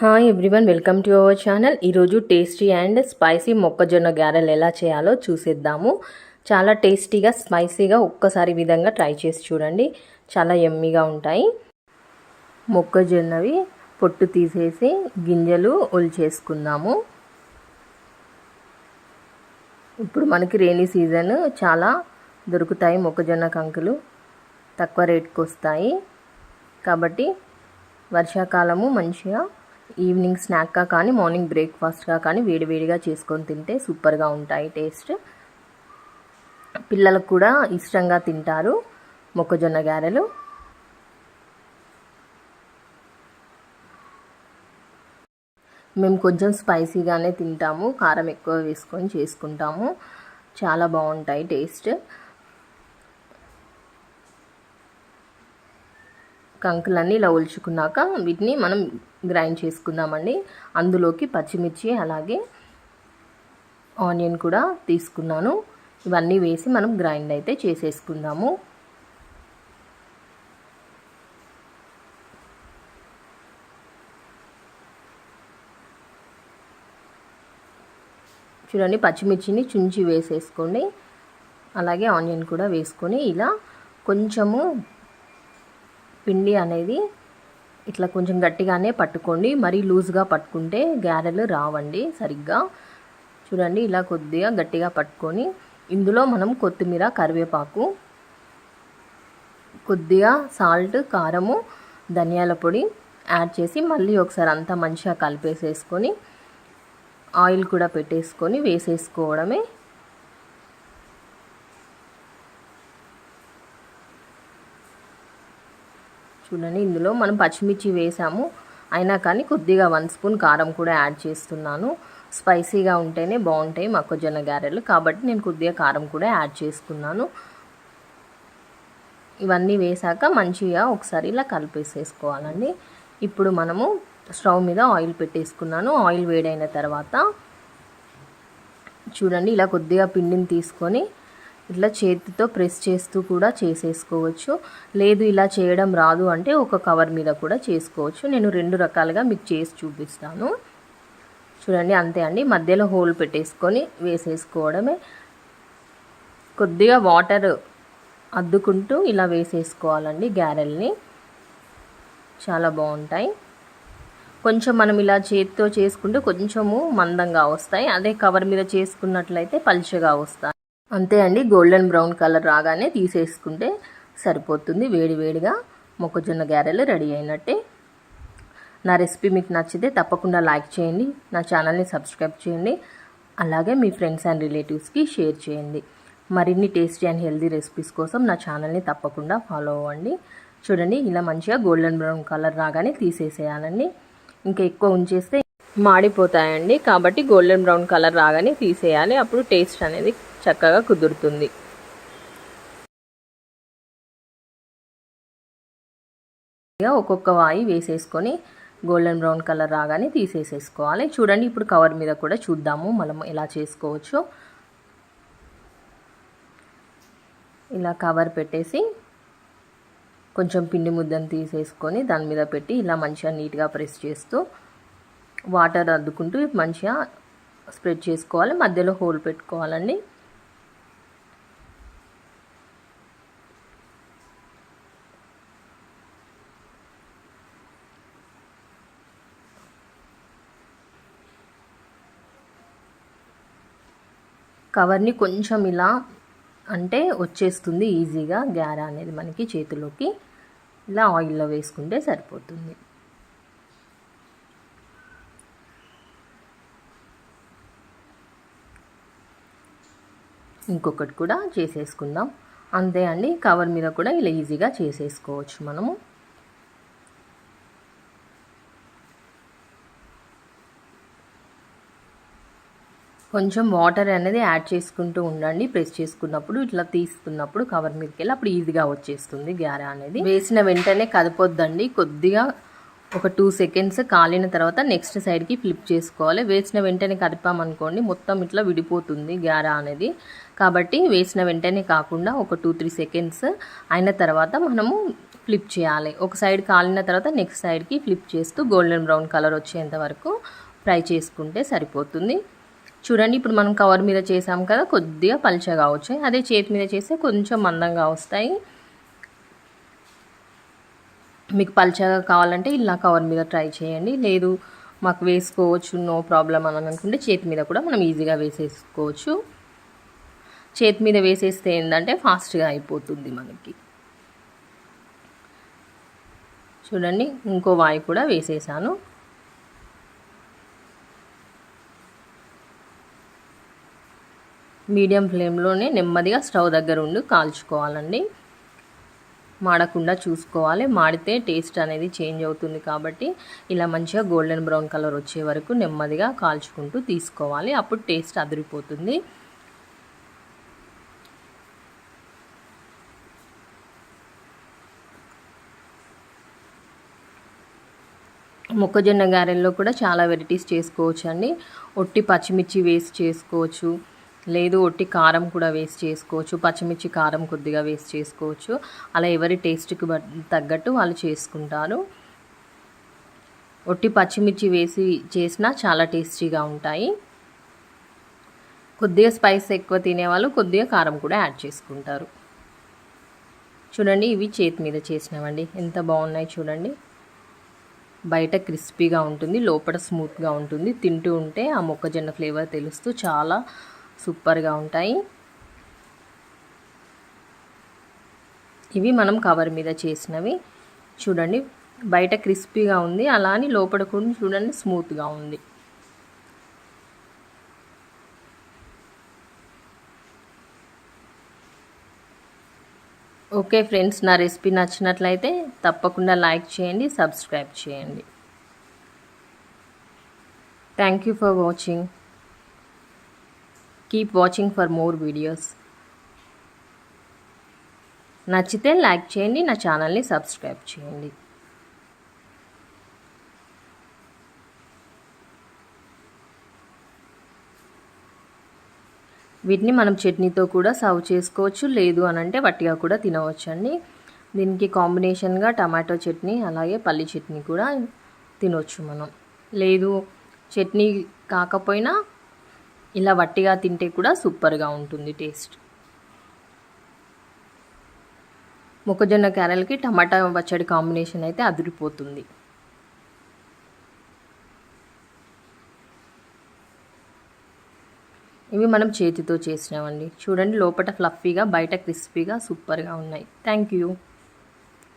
Hi everyone welcome to our channel ఈరోజు tasty and spicy మొక్కజొన్న గారెలు ఎలా చేయాలో చూసేద్దాము. చాలా టేస్టీగా స్పైసీగా ఒక్కసారి విధంగా ట్రై చేసి చూడండి. చాలా ఎమ్మీగా ఉంటాయి. మొక్కజొన్నవి పొట్టు తీసేసి గింజలు ఒలిచేసుకుందాము. ఇప్పుడు మనకి రైనీ సీజన్ చాలా దొరుకుతాయి మొక్కజొన్న కంకులు. తక్కువ రేట్కి వస్తాయి. కాబట్టి వర్షాకాలము మంచిగా ఈవినింగ్ స్నాక్గా కానీ మార్నింగ్ బ్రేక్ఫాస్ట్గా కానీ వేడివేడిగా చేసుకొని తింటే సూపర్గా ఉంటాయి టేస్ట్. పిల్లలకు కూడా ఇష్టంగా తింటారు మొక్కజొన్న గారెలు. మేము కొంచెం స్పైసీగానే తింటాము కారం ఎక్కువ వేసుకొని చేసుకుంటాము. చాలా బాగుంటాయి టేస్ట్. కంకులన్నీ ఇలా ఒలుచుకున్నాక వీటిని మనం గ్రైండ్ చేసుకుందామండి. అందులోకి పచ్చిమిర్చి అలాగే ఆనియన్ కూడా తీసుకున్నాను. ఇవన్నీ వేసి మనం గ్రైండ్ అయితే చేసేసుకుందాము. చూడండి పచ్చిమిర్చిని చుంచి వేసేసుకోండి. అలాగే ఆనియన్ కూడా వేసుకొని ఇలా కొంచెము పిండి అనేది ఇట్లా కొంచెం గట్టిగానే పట్టుకోండి. మరీ లూజ్గా పట్టుకుంటే గారెలు రావండి సరిగ్గా. చూడండి ఇలా కొద్దిగా గట్టిగా పట్టుకొని ఇందులో మనం కొత్తిమీర కరివేపాకు కొద్దిగా సాల్ట్ కారము ధనియాల పొడి యాడ్ చేసి మళ్ళీ ఒకసారి అంతా మంచిగా కలిపేసేసుకొని ఆయిల్ కూడా పెట్టేసుకొని వేసేసుకోవడమే చూడండి. ఇందులో మనం పచ్చిమిర్చి వేసాము. అయినా కానీ కొద్దిగా వన్ స్పూన్ కారం కూడా యాడ్ చేస్తున్నాను. స్పైసీగా ఉంటేనే బాగుంటాయి మొక్కజొన్న గారెలు. కాబట్టి నేను కొద్దిగా కారం కూడా యాడ్ చేసుకున్నాను. ఇవన్నీ వేసాక మంచిగా ఒకసారి ఇలా కలిపేసేసుకోవాలండి. ఇప్పుడు మనము స్టవ్ మీద ఆయిల్ పెట్టేసుకున్నాను. ఆయిల్ వేడైన తర్వాత చూడండి ఇలా కొద్దిగా పిండిని తీసుకొని ఇట్లా చేతితో ప్రెస్ చేస్తూ కూడా చేసేసుకోవచ్చు. లేదు ఇలా చేయడం రాదు అంటే ఒక కవర్ మీద కూడా చేసుకోవచ్చు. నేను రెండు రకాలుగా మీకు చేసి చూపిస్తాను. చూడండి అంతే అండి. మధ్యలో హోల్ పెట్టేసుకొని వేసేసుకోవడమే. కొద్దిగా వాటర్ అద్దుకుంటూ ఇలా వేసేసుకోవాలండి గ్యారెల్ని చాలా బాగుంటాయి. కొంచెం మనం ఇలా చేతితో చేసుకుంటే కొంచెము మందంగా వస్తాయి. అదే కవర్ మీద చేసుకున్నట్లయితే పలుచగా వస్తాయి. అంతే అండి గోల్డెన్ బ్రౌన్ కలర్ రాగానే తీసేసుకుంటే సరిపోతుంది. వేడి వేడిగా మొక్కజొన్న గారెలు రెడీ అయినట్టే. నా రెసిపీ మీకు నచ్చితే తప్పకుండా లైక్ చేయండి నా ఛానల్ని సబ్స్క్రైబ్ చేయండి అలాగే మీ ఫ్రెండ్స్ అండ్ రిలేటివ్స్కి షేర్ చేయండి. మరిన్ని టేస్టీ అండ్ హెల్దీ రెసిపీస్ కోసం నా ఛానల్ని తప్పకుండా ఫాలో అవ్వండి. చూడండి ఇలా మంచిగా గోల్డెన్ బ్రౌన్ కలర్ రాగానే తీసేసేయాలండి. ఇంకా ఎక్కువ ఉంచేస్తే మాడిపోతాయండి కాబట్టి గోల్డెన్ బ్రౌన్ కలర్ రాగానే తీసేయాలి. అప్పుడు టేస్ట్ అనేది చక్కగా కుదురుతుంది. ఒక్కొక్క వాయి వేసేసుకొని గోల్డెన్ బ్రౌన్ కలర్ రాగానే తీసేసేసుకోవాలి. చూడండి ఇప్పుడు కవర్ మీద కూడా చూద్దాము మనం ఎలా చేసుకోవచ్చు. ఇలా కవర్ పెట్టేసి కొంచెం పిండి ముద్దను తీసేసుకొని దాని మీద పెట్టి ఇలా మంచిగా నీట్గా ప్రెస్ చేస్తూ వాటర్ అద్దుకుంటూ మంచిగా స్ప్రెడ్ చేసుకోవాలి. మధ్యలో హోల్ పెట్టుకోవాలండి. కవర్ని కొంచెం ఇలా అంటే వచ్చేస్తుంది ఈజీగా గ్యారా అనేది మనకి చేతిలోకి. ఇలా ఆయిల్లో వేసుకుంటే సరిపోతుంది. ఇంకొకటి కూడా చేసేసుకుందాం. అంతే అండి కవర్ మీద కూడా ఇలా ఈజీగా చేసేసుకోవచ్చు మనము. కొంచెం వాటర్ అనేది యాడ్ చేసుకుంటూ ఉండండి. ప్రెస్ చేసుకున్నప్పుడు ఇట్లా తీసుకున్నప్పుడు కవర్ మీదకి వెళ్ళి అప్పుడు ఈజీగా వచ్చేస్తుంది గ్యారా అనేది. వేసిన వెంటనే కదపొద్దండి. కొద్దిగా ఒక టూ సెకండ్స్ కాలిన తర్వాత నెక్స్ట్ సైడ్కి ఫ్లిప్ చేసుకోవాలి. వేసిన వెంటనే కదిపామనుకోండి మొత్తం ఇట్లా విడిపోతుంది గ్యారా అనేది. కాబట్టి వేసిన వెంటనే కాకుండా ఒక టూ త్రీ సెకండ్స్ అయిన తర్వాత మనము ఫ్లిప్ చేయాలి. ఒక సైడ్ కాలిన తర్వాత నెక్స్ట్ సైడ్కి ఫ్లిప్ చేస్తూ గోల్డెన్ బ్రౌన్ కలర్ వచ్చేంత వరకు ఫ్రై చేసుకుంటే సరిపోతుంది. చూడండి ఇప్పుడు మనం కవర్ మీద చేసాం కదా కొద్దిగా పలుచగా వచ్చాయి. అదే చేతి మీద చేస్తే కొంచెం మందంగా వస్తాయి. మీకు పలుచగా కావాలంటే ఇలా కవర్ మీద ట్రై చేయండి. లేదు మాకు వేసుకోవచ్చు నో ప్రాబ్లం అని అనుకుంటే చేతి మీద కూడా మనం ఈజీగా వేసేసుకోవచ్చు. చేతి మీద వేసేస్తే ఏంటంటే ఫాస్ట్గా అయిపోతుంది మనకి. చూడండి ఇంకో వాయి కూడా వేసేసాను. మీడియం ఫ్లేమ్లోనే నెమ్మదిగా స్టవ్ దగ్గర ఉండి కాల్చుకోవాలండి. మాడకుండా చూసుకోవాలి. మాడితే టేస్ట్ అనేది చేంజ్ అవుతుంది కాబట్టి ఇలా మంచిగా గోల్డెన్ బ్రౌన్ కలర్ వచ్చే వరకు నెమ్మదిగా కాల్చుకుంటూ తీసుకోవాలి. అప్పుడు టేస్ట్ అదిరిపోతుంది. మొక్కజొన్న గారెల్లో కూడా చాలా వెరైటీస్ చేసుకోవచ్చు అండి ఒట్టి పచ్చిమిర్చి వేసి చేసుకోవచ్చు. లేదు ఒట్టి కారం కూడా వేస్ట్ చేసుకోవచ్చు పచ్చిమిర్చి కారం కొద్దిగా వేస్ట్ చేసుకోవచ్చు. అలా ఎవరి టేస్ట్కి తగ్గట్టు వాళ్ళు చేసుకుంటారు. ఒట్టి పచ్చిమిర్చి వేసి చేసినా చాలా టేస్టీగా ఉంటాయి. కొద్దిగా స్పైస్ ఎక్కువ తినేవాళ్ళు కొద్దిగా కారం కూడా యాడ్ చేసుకుంటారు. చూడండి ఇవి చేతి మీద చేసినవండి. ఎంత బాగున్నాయి చూడండి. బయట క్రిస్పీగా ఉంటుంది లోపల స్మూత్గా ఉంటుంది. తింటూ ఉంటే ఆ మొక్కజొన్న ఫ్లేవర్ తెలుస్తూ చాలా సూపర్గా ఉంటాయి. ఇవి మనం కవర్ మీద చేసినవి. చూడండి బయట క్రిస్పీగా ఉంది అలా అని లోపల కూడా చూడండి స్మూత్గా ఉంది. ఓకే ఫ్రెండ్స్ నా రెసిపీ నచ్చినట్లయితే తప్పకుండా లైక్ చేయండి సబ్స్క్రైబ్ చేయండి. Thank you for watching. Keep watching for more videos నచ్చితే లైక్ చేయండి నా ఛానల్ని సబ్స్క్రైబ్ చేయండి. వీటిని మనం చట్నీతో కూడా సర్వ్ చేసుకోవచ్చు లేదు అని అంటే వట్టిగా కూడా తినవచ్చు అండి దీనికి కాంబినేషన్గా టమాటో చట్నీ అలాగే పల్లి చట్నీ కూడా తినవచ్చు మనం. లేదు చట్నీ కాకపోయినా ఇలా వట్టిగా తింటే కూడా సూపర్గా ఉంటుంది టేస్ట్. మొక్కజొన్న క్యారెల్కి టమాటా పచ్చడి కాంబినేషన్ అయితే అదిరిపోతుంది. ఇవి మనం చేతితో చేసినామండి. చూడండి లోపల ఫ్లఫీగా బయట క్రిస్పీగా సూపర్గా ఉన్నాయి. Thank you